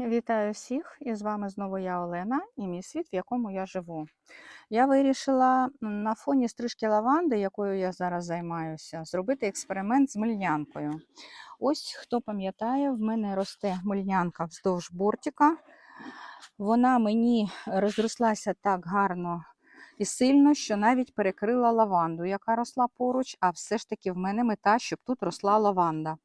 Вітаю всіх! І з вами знову я Олена і мій світ, в якому я живу. Я вирішила на фоні стрижки лаванди, якою я зараз займаюся, зробити експеримент з мильнянкою. Ось хто пам'ятає, в мене росте мильнянка вздовж бортика. Вона мені розрослася так гарно і сильно, що навіть перекрила лаванду, яка росла поруч, а все ж таки в мене мета, щоб тут росла лаванда.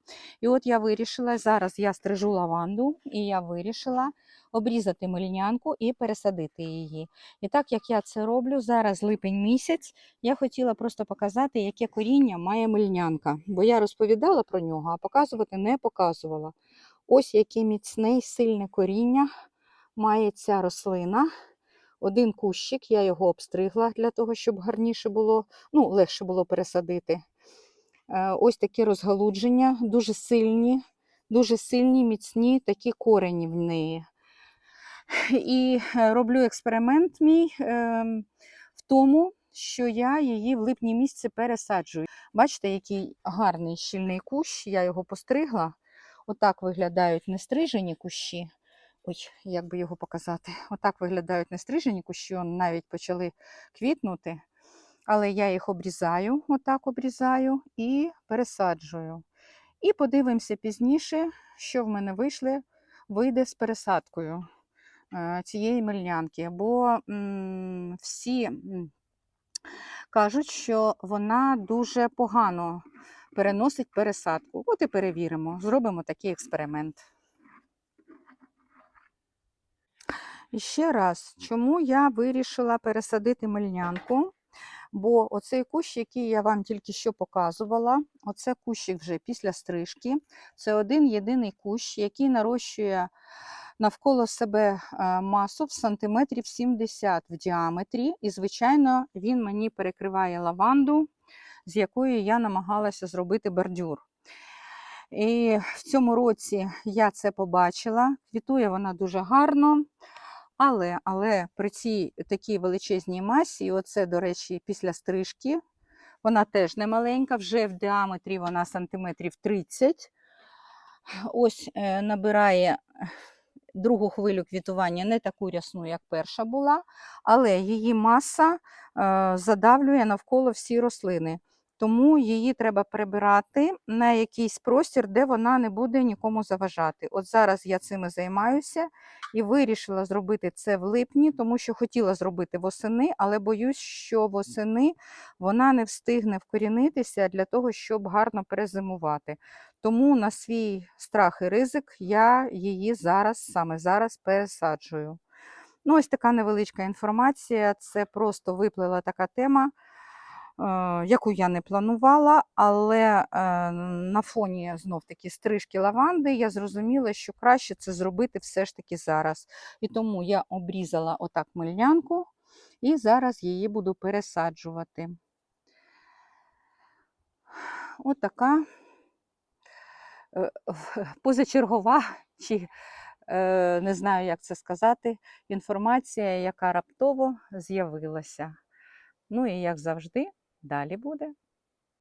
І от я вирішила, зараз я стрижу лаванду, і я вирішила обрізати милінянку і пересадити її. І так як я це роблю, зараз липень місяць, я хотіла просто показати, яке коріння має мильнянка. Бо я розповідала про нього, а показувати не показувала. Ось яке міцне й сильне коріння має ця рослина. Один кущик, я його обстригла для того, щоб гарніше було, ну, легше було пересадити. Е, Ось такі розгалудження, дуже сильні, дуже сильні, міцні такі корені в неї. І е, роблю експеримент мій ем, в тому, що я її в липні місяці пересаджую. Бачите, який гарний щільний кущ, я його постригла. Отак виглядають нестрижені кущі. Ой, як би його показати? Отак виглядають нестрижені кущі, навіть почали квітнути. Але я їх обрізаю, отак обрізаю і пересаджую. І подивимося пізніше, що в мене вийшло, вийде з пересадкою е, цієї мельнянки. Бо всі кажуть, що вона дуже погано переносить пересадку. От і перевіримо, зробимо такий експеримент. І ще раз, чому я вирішила пересадити мельнянку? Бо оцей кущ, який я вам тільки що показувала, оце кущик вже після стрижки. Це один єдиний кущ, який нарощує навколо себе е, масу в сантиметрів 70 в діаметрі. І, звичайно, він мені перекриває лаванду, з якою я намагалася зробити бордюр. І в цьому році я це побачила. Квітує вона дуже гарно. Але, але при цій такій величезній масі, і оце, до речі, після стрижки, вона теж не маленька, вже в діаметрі вона сантиметрів 30. Ось е, набирає другу хвилю квітування, не таку рясну, як перша була, але її маса е, задавлює навколо всі рослини. Тому її треба прибирати на якийсь простір, де вона не буде нікому заважати. От зараз я цим займаюся і вирішила зробити це в липні, тому що хотіла зробити восени, але боюсь, що восени вона не встигне вкорінитися для того, щоб гарно перезимувати. Тому на свій страх і ризик я її зараз, саме зараз пересаджую. Ну, ось така невеличка інформація. Це просто виплила така тема яку я не планувала, але е, на фоні знов-таки стрижки лаванди я зрозуміла, що краще це зробити все ж таки зараз. І тому я обрізала отак мильнянку і зараз її буду пересаджувати. Отака е, позачергова, чи е, не знаю, як це сказати, інформація, яка раптово з'явилася. Ну і як завжди, далі буде.